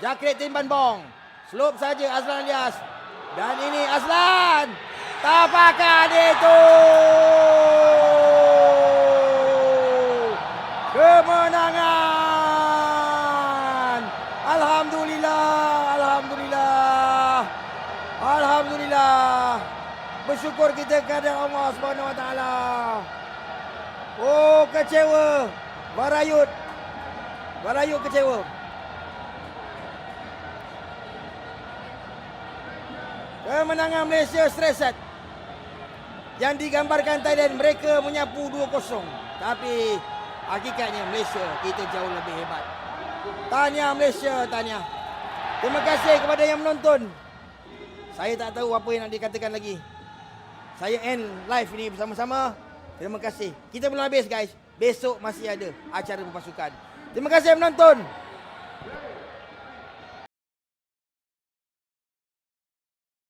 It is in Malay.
Jakrit Tim Banbong. Slope saja Azlan Alias. Dan ini Azlan. Tapakan itu. Kemenangan. Alhamdulillah. Alhamdulillah. Alhamdulillah. Bersyukur kita kepada Allah Subhanahu Wa Taala. Oh, kecewa. Barayut. Barayut kecewa. Kemenangan Malaysia straight set. Yang digambarkan Thailand mereka menyapu 2-0. Tapi hakikatnya Malaysia kita jauh lebih hebat. Tahniah Malaysia, tahniah. Terima kasih kepada yang menonton. Saya tak tahu apa yang nak dikatakan lagi. Saya end live ini bersama-sama. Terima kasih. Kita belum habis guys. Besok masih ada acara berpasukan. Terima kasih menonton.